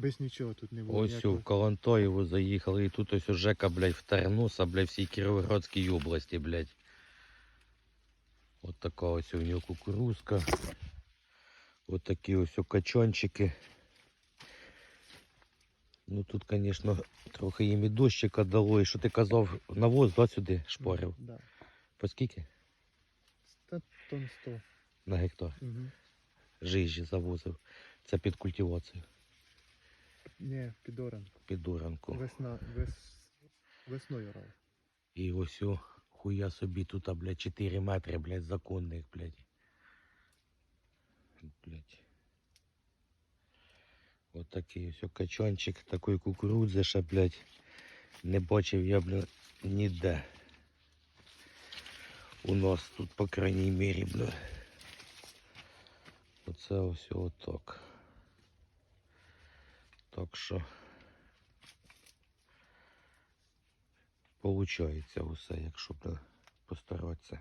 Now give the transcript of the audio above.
Без нічого тут не було. Ось ніякого- у Калантоєву заїхали, і тут ось у Жека, блядь, в Тарнуса, блядь, всій Кіровоградській області, блядь. От така ось у нього кукурузка. От такі ось у качончики. Ну тут, звісно, трохи їм і дощика дало. І що ти казав, навоз, да, сюди шпорив? Да. По скільки? Та тон 100. На гектар. Угу. Жижі завозив. Це під культивацію, Ні, під оранку. під. Весна, вес... весною рав. І ось о, хуя собі тут, а, блядь, 4 метри, блядь, законних, блядь. Блядь. От такий ось качанчик, такої кукурудзи ще, блядь, не бачив я, блядь, ніде. У нас тут, по крайній мірі, блядь. Оце ось отак. Так що получається усе, якщо постаратися.